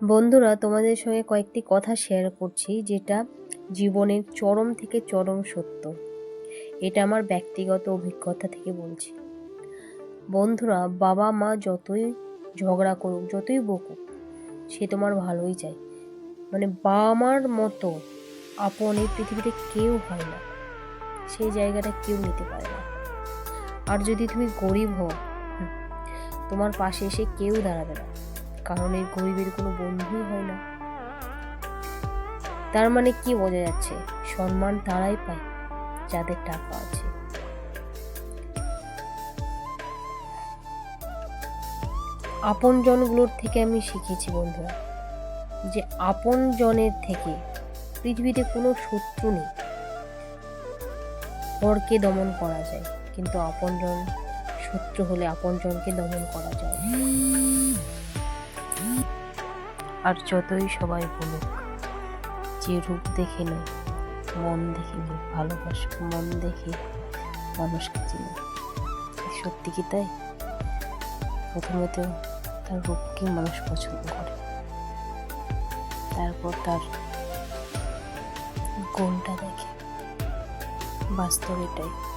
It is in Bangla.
বন্ধুরা, তোমাদের সঙ্গে কয়েকটি কথা শেয়ার করছি, যেটা জীবনের চরম থেকে চরম সত্য। এটা আমার ব্যক্তিগত অভিজ্ঞতা থেকে বলছি। বন্ধুরা, বাবা মা যতই ঝগড়া করুক, যতই বকুক, সে তোমার ভালোই চায়। মানে বাবা মার মতো আপন এই পৃথিবীতে কেউ হয় না। সেই জায়গাটা কেউ নিতে পারে না। আর যদি তুমি গরিব হও তোমার পাশে এসে কেউ দাঁড়াবে না। কারণ এই গরিবের কোনো বন্ধুই হয় না। তার মানে কি বোঝা যাচ্ছে? সম্মান তারাই পায় যাদের টাকা আছে। আপন জনগুলোর থেকে আমি শিখেছি বন্ধুরা, যে আপন জনের থেকে পৃথিবীতে কোনো শত্রু নেই। পরকে দমন করা যায়, কিন্তু আপনজন শত্রু হলে আপনজনকে দমন করা যায়। আর যতই সবাই বলুক, যে রূপ দেখে নয়, মন দেখে ভালোবাসা, মন দেখে মানুষকে চিনে। সত্যি কি তাই? প্রথমে তো তার রূপকেই মানুষ পছন্দ করে। তারপর তার গুণটা দেখে। বাস্তব এটাই।